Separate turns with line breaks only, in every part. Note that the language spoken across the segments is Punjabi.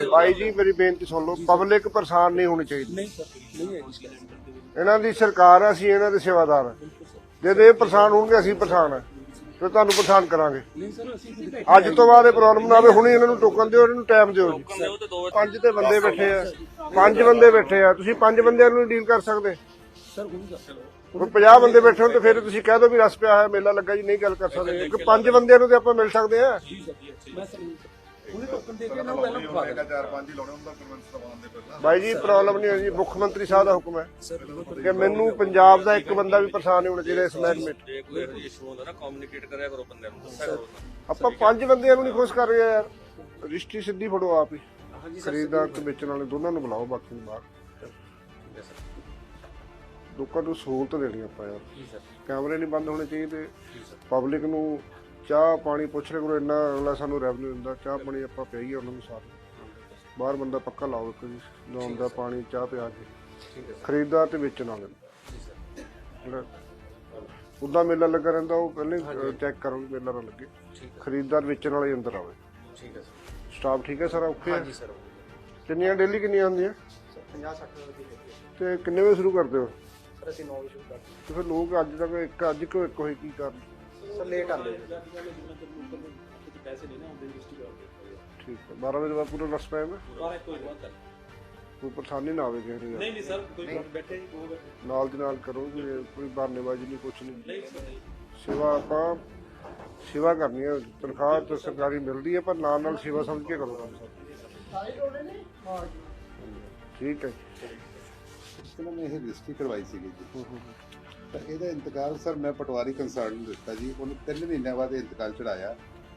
ਭਾਈ ਜੀ ਮੇਰੀ ਬੇਨਤੀ ਸੁਣ ਲਓ ਪਬਲਿਕ ਪਰੇਸ਼ਾਨ ਨਹੀਂ ਹੋਣੀ ਚਾਹੀਦੀ।
ਨਹੀਂ ਸਰ ਨਹੀਂ ਹੈ ਜੀ
ਇਹਨਾਂ ਦੀ ਸਰਕਾਰ ਆ ਅਸੀਂ ਇਹਨਾਂ ਦੇ ਸੇਵਾਦਾਰ ਆ। ਜਦੋਂ ਇਹ ਪਰੇਸ਼ਾਨ ਹੋਣਗੇ ਅਸੀਂ ਪਰੇਸ਼ਾਨ ਆ। ਫਿਰ ਤੁਹਾਨੂੰ ਪਰੇਸ਼ਾਨ ਕਰਾਂਗੇ।
ਨਹੀਂ ਸਰ ਅਸੀਂ ਸਿੱਧੇ
ਅੱਜ ਤੋਂ ਬਾਅਦ ਇਹ ਪ੍ਰੋਬਲਮ ਨਾ ਆਵੇ ਹੁਣੇ ਇਹਨਾਂ ਨੂੰ ਟੋਕਨ ਦਿਓ ਇਹਨਾਂ ਨੂੰ ਟਾਈਮ ਦਿਓ ਜੀ। ਪੰਜ ਤੇ ਬੰਦੇ ਬੈਠੇ ਆ। ਪੰਜ ਬੰਦੇ ਬੈਠੇ ਆ। ਤੁਸੀਂ ਪੰਜ ਬੰਦਿਆਂ ਨੂੰ ਡੀਲ ਕਰ ਸਕਦੇ।
ਸਰ ਹੋਊਗਾ
ਹੁਣ 50 ਬੰਦੇ ਬੈਠੇ ਹੋਣ ਤੇ ਫਿਰ ਤੁਸੀਂ ਕਹਿ ਦਿਓ ਵੀ ਰਸ ਪਿਆ ਹੈ ਮੇਲਾ ਲੱਗਾ ਜੀ ਨਹੀਂ ਗੱਲ ਕਰ ਸਕਦੇ। ਕਿ ਪੰਜ ਬੰਦਿਆਂ ਨੂੰ ਤੇ ਆਪਾਂ ਮਿਲ ਸਕਦੇ ਆ।
ਜੀ ਸਰ। ਮੈਂ ਸਰ ਉਹਨੇ ਟੋਕਨ ਦੇ ਕੇ ਨਾ ਉਹ ਪਹਿਲਾਂ ਬਿਠਾ ਦੇਣਾ
ਚਾਰ ਪੰਜ ਹੀ ਲਾਉਣੇ ਹੁੰਦਾ ਕਨਵੈਂਸ ਕਰਵਾਉਣ ਦੇ ਪਹਿਲਾਂ।
ਬਾਈ ਜੀ ਪ੍ਰੋਬਲਮ ਨਹੀਂ ਹੋਈ ਜੀ ਮੁੱਖ ਮੰਤਰੀ ਸਾਹਿਬ ਦਾ ਹੁਕਮ ਹੈ ਕਿ ਮੈਨੂੰ ਪੰਜਾਬ ਦਾ ਇੱਕ ਬੰਦਾ ਵੀ ਪਰੇਸ਼ਾਨ ਨਹੀਂ ਹੋਣਾ ਚਾਹੀਦਾ ਇਸ 'ਚ
ਜੇ ਕੋਈ ਇਸ਼ੂ ਹੁੰਦਾ ਨਾ ਕਮਿਊਨੀਕੇਟ ਕਰਿਆ ਕਰੋ ਬੰਦਿਆਂ ਨੂੰ ਦੱਸਿਆ ਕਰੋ
ਆਪਾਂ ਪੰਜ ਬੰਦਿਆਂ ਨੂੰ ਨਹੀਂ ਖੁਸ਼ ਕਰ ਰਹੇ ਯਾਰ। ਰਿਸ਼ਤੀ ਸਿੱਧੀ ਫੜੋ ਆਪ ਹੀ। ਖਰੀਦਦਾਰ ਤੇ ਵੇਚਣ ਵਾਲੇ ਦੋਨਾਂ ਨੂੰ ਬੁਲਾਓ ਬਾਕੀ ਨੂੰ ਬਾਹਰ। ਲੋਕਾਂ ਨੂੰ ਸਹੂਲਤ ਦੇਣੀ ਆਪਾਂ ਯਾਰ।
ਜੀ ਸਰ।
ਕੈਮਰੇ ਨਹੀਂ ਬੰਦ ਹੋਣੇ ਚਾਹੀਦੇ। ਪਬਲਿਕ ਨੂੰ ਚਾਹ ਪਾਣੀ ਪੁੱਛ ਰਿਹਾ ਕਰੋ ਇੰਨਾ ਅਗਲਾ ਸਾਨੂੰ ਰੈਵਨਿਊ ਦਿੰਦਾ ਚਾਹ ਪਾਣੀ ਆਪਾਂ ਪਿਆਈਏ ਉਹਨਾਂ ਨੂੰ ਸਾਰ। ਬਾਹਰ ਬੰਦਾ ਪੱਕਾ ਲਾਓ ਇੱਕ ਜੀ ਲਾਉਣ ਦਾ ਪਾਣੀ ਚਾਹ ਪਿਆ ਕੇ। ਖਰੀਦਦਾਰ ਤੇ ਵੇਚਣ। ਜਿਹੜਾ ਉਦਾਂ ਮੇਲਾ ਲੱਗਾ ਰਹਿੰਦਾ ਉਹ ਪਹਿਲੇ ਚੈੱਕ ਕਰੋ ਵੀ ਮੇਲਾ ਨਾ ਲੱਗੇ। ਖਰੀਦਦਾਰ ਵੇਚਣ ਵਾਲੇ ਅੰਦਰ ਆਵੇ।
ਠੀਕ ਹੈ ਸਰ
ਸਟਾਫ ਠੀਕ ਹੈ ਸਾਰਾ ਓਕੇ ਹੈ?
ਜੀ ਸਰ
ਕਿੰਨੀਆਂ ਡੇਲੀ ਕਿੰਨੀਆਂ ਆਉਂਦੀਆਂ
50 60 ਰੁਪਏ।
ਤੇ ਕਿੰਨੇ ਵਜੇ ਸ਼ੁਰੂ ਕਰਦੇ ਹੋ?
ਸਰ ਅਸੀਂ 9 ਵਜੇ ਸ਼ੁਰੂ ਕਰਦੇ
ਤੇ ਫਿਰ ਲੋਕ ਅੱਜ ਤੱਕ ਇੱਕ ਅੱਜ ਕਿਉਂ ਇੱਕ ਹੋਏ? ਕੀ ਕਰਨ?
ਹਾਂ। ਸਰ ਲੇਟ ਆਉਂਦੇ ਜੀ ਪੈਸੇ ਨਹੀਂ ਨਾ। ਆਉਂਦੇ ਰਜਿਸਟਰੀ ਕਰਦੇ
ਠੀਕ ਹੈ 12 ਵਜੇ ਬਾਅਦ ਪੂਰਾ ਰਸ ਪੈ ਜਾਂਦਾ?
ਬਾਰੇ ਕੋਈ ਬਾਤ ਨਹੀਂ
ਕੋਈ ਪਰੇਸ਼ਾਨੀ ਨਾ ਆਵੇ ਕਿਸੇ ਨੂੰ।
ਨਹੀਂ ਨਹੀਂ ਸਰ ਕੋਈ ਬੈਠੇ ਜੀ ਉਹ ਬੈਠੇ
ਨਾਲ ਦੀ ਨਾਲ ਕਰੋ ਵੀ ਕੋਈ ਬਹਾਨੇਬਾਜ਼ੀ ਨਹੀਂ ਕੁਛ ਨਹੀਂ।
ਨਹੀਂ ਸਰ ਨਹੀਂ।
ਸੇਵਾ ਆਪਾਂ ਸੇਵਾ ਕਰਨੀ ਹੈ ਤਨਖਾਹ ਤਾਂ ਸਰਕਾਰੀ ਮਿਲਦੀ ਹੈ ਪਰ ਨਾਲ ਨਾਲ ਸੇਵਾ ਸਮਝ ਕੇ ਕਰੋ ਕੰਮ। ਸਭ ਠੀਕ ਹੈ।
ਇਹਨਾਂ ਨੇ ਇਹ ਰਜਿਸਟਰੀ ਕਰਵਾਈ ਸੀਗੀ ਜੀ। ਤਾਂ ਇਹਦਾ ਇੰਤਕਾਲ ਸਰ ਮੈਂ ਪਟਵਾਰੀ ਕੰਸਰਨ ਨੂੰ ਦਿੱਤਾ ਜੀ। ਉਹਨੇ ਤਿੰਨ ਮਹੀਨਿਆਂ ਬਾਅਦ ਇਹ ਇੰਤਕਾਲ ਚੜਾਇਆ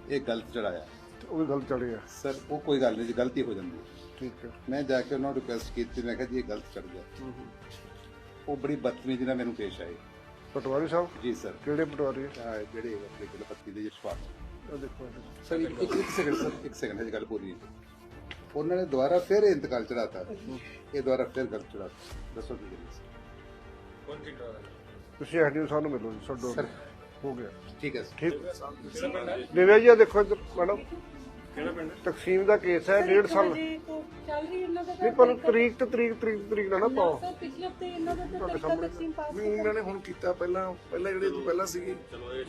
ਇਹ ਗਲਤ ਚੜਾਇਆ
ਉਹ ਵੀ ਗੱਲ ਚੜੇ ਆ
ਸਰ ਉਹ ਕੋਈ ਗੱਲ ਨਹੀਂ ਜੀ ਗਲਤੀ ਹੋ ਜਾਂਦੀ ਹੈ।
ਠੀਕ ਹੈ।
ਮੈਂ ਜਾ ਕੇ ਉਹਨਾਂ ਨੂੰ ਰਿਕੁਐਸਟ ਕੀਤੀ ਮੈਂ ਕਿਹਾ ਜੀ ਇਹ ਗਲਤ ਚੜ ਗਿਆ। ਉਹ ਬੜੀ ਬਦਤਮੀਜ਼ੀ ਨਾਲ ਮੈਨੂੰ ਪੇਸ਼ ਆਏ।
ਪਟਵਾਰੀ ਸਾਹਿਬ?
ਜੀ ਸਰ।
ਕਿਹੜੇ ਪਟਵਾਰੀ ਆ?
ਆਹ ਜਿਹੜੇ ਆਪਣੇ ਗਲਪੱਤੀ ਦੇ ਜਸ਼ਪਾਲ
ਇਹ ਦੇਖੋ।
ਸਰ ਇੱਕ ਇੱਕ ਸੈਕਿੰਡ ਸਰ। ਇੱਕ ਸੈਕਿੰਡ ਹੈ ਗੱਲ ਪੂਰੀ ਉਹਨਾਂ ਨੇ ਦੁਬਾਰਾ ਫਿਰ ਇੰਤਕਾਲ ਚੜਾਤਾ ਇਹ ਦੁਬਾਰਾ ਫਿਰ ਗਲਤ ਚੜਾਤਾ ਦੱਸੋ ਕੀ ਕਰੀਏ ਸਰ?
ਕੌਣ
ਤੁਸੀਂ ਐਡੀਓ ਸਾਨੂੰ ਮਿਲੋ ਜੀ ਛੱਡੋ
ਸਰ।
ਹੋ ਗਿਆ।
ਠੀਕ ਹੈ ਸਰ।
ਠੀਕ। ਆਹ ਦੇਖੋ ਇੱਧਰ ਮੈਡਮ।
ਕਿਹੜਾ ਪਿੰਡ
ਤਕਸੀਮ ਦਾ ਕੇਸ ਹੈ ਡੇਢ ਸਾਲ
ਵਜੇ ਤੋਂ ਚੱਲ ਰਹੀ ਇਹਨਾਂ ਦਾ
ਨਹੀਂ ਪਰ ਤਰੀਕ ਤੇ ਤਰੀਕ ਤਰੀਕ ਤਰੀਕ ਨਾ ਨਾ ਪਾਓ।
ਸਰ ਪਿਛਲੇ ਹਫ਼ਤੇ ਇਹਨਾਂ ਦਾ ਤਾਂ ਤਰੀਕਾ ਤਕਸੀਮ ਪਾਸ
ਨਹੀਂ ਉਹਨਾਂ ਨੇ ਹੁਣ ਕੀਤਾ ਪਹਿਲਾਂ ਪਹਿਲਾਂ ਜਿਹੜੇ ਤੋਂ ਪਹਿਲਾਂ ਸੀਗੀ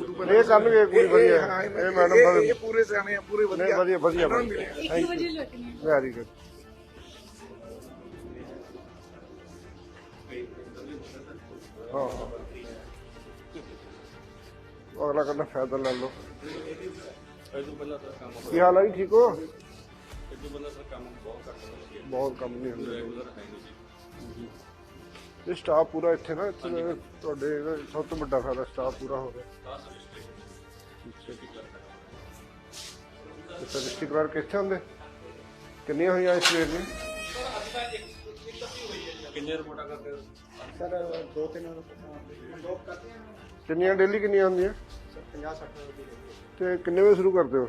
ਉਦੋਂ
ਇਹ ਕਰਨਗੇ ਕੋਈ ਵਧੀਆ
ਹਾਂ,
ਇਹ
ਇਹ
ਮੈਡਮ
ਇਹ- ਇਹ ਪੂਰੇ ਸਿਆਣੇ ਆ ਪੂਰੇ
ਨਹੀਂ
ਵਧੀਆ
ਵਧੀਆ ਵਧੀਆ
ਇਹਨਾਂ ਨੂੰ ਮਿਲਿਆ।
1 ਵਜੇ ਲੱਗਣੀ
ਵੈਰੀ ਗੁੱਡ ਹਾਂ ਹਾਂ। ਅਗਲਾ ਕਹਿੰਦਾ ਫਾਇਦਾ ਲੈ ਲਓ। ਕੀ ਹਾਲ ਹੈ ਜੀ, ਠੀਕ ਹੋ?
ਬਹੁਤ
ਕੰਮ ਨਹੀਂ ਹੁੰਦਾ। ਇਹ ਸਟਾਫ ਪੂਰਾ ਇੱਥੇ ਨਾ, ਇੱਥੇ ਤੁਹਾਡੇ ਇਹਦਾ ਸਭ ਤੋਂ ਵੱਡਾ ਫਾਇਦਾ ਸਟਾਫ ਪੂਰਾ ਹੋ ਗਿਆ। ਤੇ ਸਟੈਟਿਸਟਿਕ ਵਾਰ ਕਿੱਥੇ ਹੁੰਦੇ? ਕਿੰਨੀਆਂ ਹੋਈਆਂ ਇਸ ਵੇਰ ਨੇ
ਕਿੰਨੇ ਰਿਪੋਰਟਾਂ ਕਰਦੇ
ਸਰ ਦੋ ਤਿੰਨ
ਕਿੰਨੀਆਂ ਡੇਲੀ ਕਿੰਨੀਆਂ ਹੁੰਦੀਆਂ?
50 60 ਰੁਪਏ ਦੀ ਹੈਗੀ ਹੈ।
ਤੇ ਕਿੰਨੇ ਵਜੇ ਸ਼ੁਰੂ ਕਰਦੇ ਹੋ?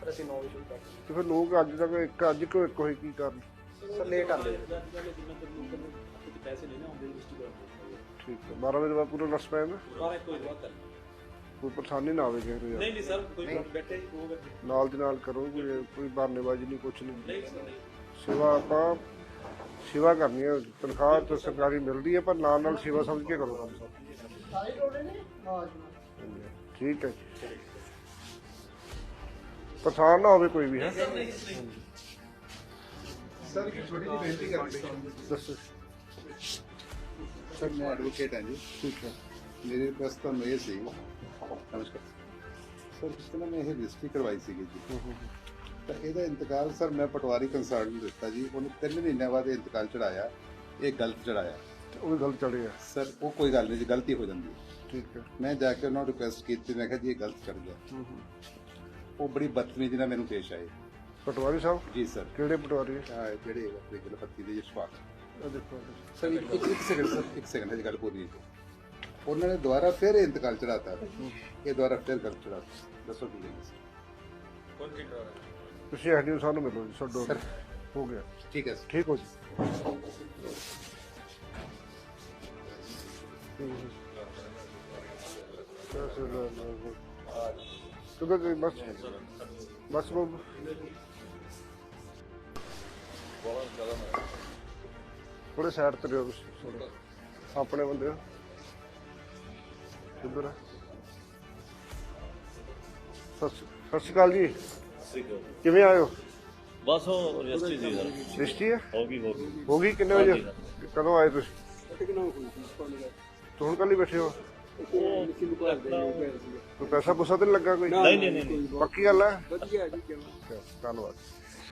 ਸਰ ਅਸੀਂ 9 ਵਜੇ ਸ਼ੁਰੂ ਕਰਦੇ ਹਾਂ।
ਤੇ ਫਿਰ ਲੋਕ ਅੱਜ ਤੱਕ ਇੱਕ ਅੱਜ ਕਿਉਂ ਇੱਕ ਹੋਏ ਕੀ ਕਰਨ?
ਸਰ ਲੇਟ ਆਉਂਦੇ ਪੈਸੇ ਨਹੀਂ ਨਾ ਆਉਂਦੇ ਰਜਿਸਟਰੀ ਕਰਦੇ
ਠੀਕ ਹੈ 12 ਵਜੇ ਬਾਅਦ ਪੂਰਾ ਰਸ ਪੈ ਜਾਂਦਾ?
ਬਾਰੇ ਕੋਈ ਬਾਤ ਨਹੀਂ
ਕੋਈ ਪਰੇਸ਼ਾਨੀ ਨਾ ਆਵੇ ਕਿਸੇ ਨੂੰ ਯਾਰ।
ਨਹੀਂ ਨਹੀਂ ਸਰ ਕੋਈ ਬੈਠੇ ਉਹ ਬੈਠੇ
ਨਾਲ ਦੀ ਨਾਲ ਕਰੋ ਕੋਈ ਕੋਈ ਬਹਾਨੇਬਾਜ਼ੀ ਨਹੀਂ ਕੁਛ ਨਹੀਂ
ਸਰ ਨਹੀਂ।
ਸੇਵਾ ਆਪਾਂ ਸੇਵਾ ਕਰਨੀ ਹੈ ਤਨਖਾਹ ਤਾਂ ਸਰਕਾਰੀ ਮਿਲਦੀ ਹੈ ਪਰ ਨਾਲ ਨਾਲ ਸੇਵਾ ਸਮਝ ਕੇ ਕਰੋ ਕੰਮ। ਠੀਕ ਹੈ ਜੀ। ਪਰੇਸ਼ਾਨ ਨਾ ਹੋਵੇ ਕੋਈ ਵੀ ਹੈ।
ਸਰ ਇੱਕ ਛੋਟੀ ਜਿਹੀ ਬੇਨਤੀ ਕਰਨੀ
ਦੱਸੋ।
ਸਰ ਮੈਂ ਐਡਵੋਕੇਟ ਹਾਂ ਜੀ।
ਠੀਕ ਹੈ।
ਮੇਰੀ ਰਿਕੁਐਸਟ ਤੁਹਾਨੂੰ ਇਹ ਸੀ। ਨਮਸਕਾਰ। ਸਰ ਜਿਸ ਤਰ੍ਹਾਂ ਮੈਂ ਇਹ ਰਜਿਸਟਰੀ ਕਰਵਾਈ ਸੀਗੀ ਜੀ। ਤਾਂ ਇਹਦਾ ਇੰਤਕਾਲ ਸਰ ਮੈਂ ਪਟਵਾਰੀ ਕੰਸਰਨ ਨੂੰ ਦਿੱਤਾ ਜੀ। ਉਹਨੇ ਤਿੰਨ ਮਹੀਨਿਆਂ ਬਾਅਦ ਇਹ ਇੰਤਕਾਲ ਚੜਾਇਆ ਇਹ ਗਲਤ ਚੜਾਇਆ
ਉਹ ਵੀ ਗੱਲ ਚੜੇ ਆ
ਸਰ ਉਹ ਕੋਈ ਗੱਲ ਨਹੀਂ ਜੀ ਗਲਤੀ ਹੋ ਜਾਂਦੀ ਹੈ।
ਠੀਕ ਹੈ।
ਮੈਂ ਜਾ ਕੇ ਉਹਨਾਂ ਨੂੰ ਰਿਕੁਐਸਟ ਕੀਤੀ ਮੈਂ ਕਿਹਾ ਜੀ ਇਹ ਗਲਤ ਚੜ ਗਿਆ। ਉਹ ਬੜੀ ਬਦਤਮੀਜ਼ੀ ਨਾਲ ਮੈਨੂੰ ਪੇਸ਼ ਆਏ।
ਪਟਵਾਰੀ ਸਾਹਿਬ?
ਜੀ ਸਰ।
ਕਿਹੜੇ ਪਟਵਾਰੀ?
ਆਹ ਜਿਹੜੇ ਆਪਣੇ ਗਲਪੱਤੀ ਦੇ ਜਸ਼ਪਾਲ
ਇਹ ਦੇਖੋ
ਸਰ ਇੱਕ ਇੱਕ ਸੈਕਿੰਡ ਸਰ। ਇੱਕ ਸੈਕਿੰਡ ਹੈ ਗੱਲ ਪੂਰੀ ਹੈ ਉਹਨਾਂ ਨੇ ਦੁਬਾਰਾ ਫਿਰ ਇਹ ਇੰਤਕਾਲ ਚੜਾਤਾ ਇਹ ਦੁਬਾਰਾ ਫਿਰ ਗਲਤ ਚੜਾਤਾ ਦੱਸੋ ਕੀ ਸਰ
ਕੌਣ ਠੀਕ ਕਰਾ
ਤੁਸੀਂ ਐਡੀਓ ਸਾਨੂੰ ਮਿਲੋ ਜੀ ਛੱਡੋ
ਸਰ।
ਹੋ ਗਿਆ।
ਠੀਕ ਹੈ ਸਰ
ਠੀਕ ਹੋ ਜੀ। ਕਿਉਂਕਿ ਬਸ ਬਸ ਬਾਬੂ
ਮੈਂ
ਥੋੜੇ ਸਾਈਡ ਤੇ ਰਹੋ ਤੁਸੀਂ ਆਪਣੇ ਬੰਦੇ ਹੋ। ਇੱਧਰ ਆ। ਸਤਿ ਸ਼੍ਰੀ- ਸਤਿ ਸ਼੍ਰੀ ਅਕਾਲ ਜੀ। ਕਿਵੇਂ ਆਏ ਹੋ?
ਬਸ ਉਹ ਰਜਿਸਟਰੀ ਸੀ ਸਰ
ਰਿਸ਼ਤੀ ਹੈ
ਹੋ ਗਈ ਹੋ ਗਈ।
ਹੋ ਗਈ ਕਿੰਨੇ ਵਜੇ? ਕਦੋਂ ਆਏ ਤੁਸੀਂ? ਤੂੰ ਹੁਣ ਕੱਲ ਹੀ ਬੈਠੇ ਹੋ? ਕੋਈ ਪੈਸਾ ਪੂਸਾ ਤਾਂ ਨਹੀਂ ਲੱਗਾ ਕੋਈ?
ਨਹੀਂ ਨਹੀਂ ਨਹੀਂ
ਪੱਕੀ ਗੱਲ ਹੈ? ਧੰਨਵਾਦ।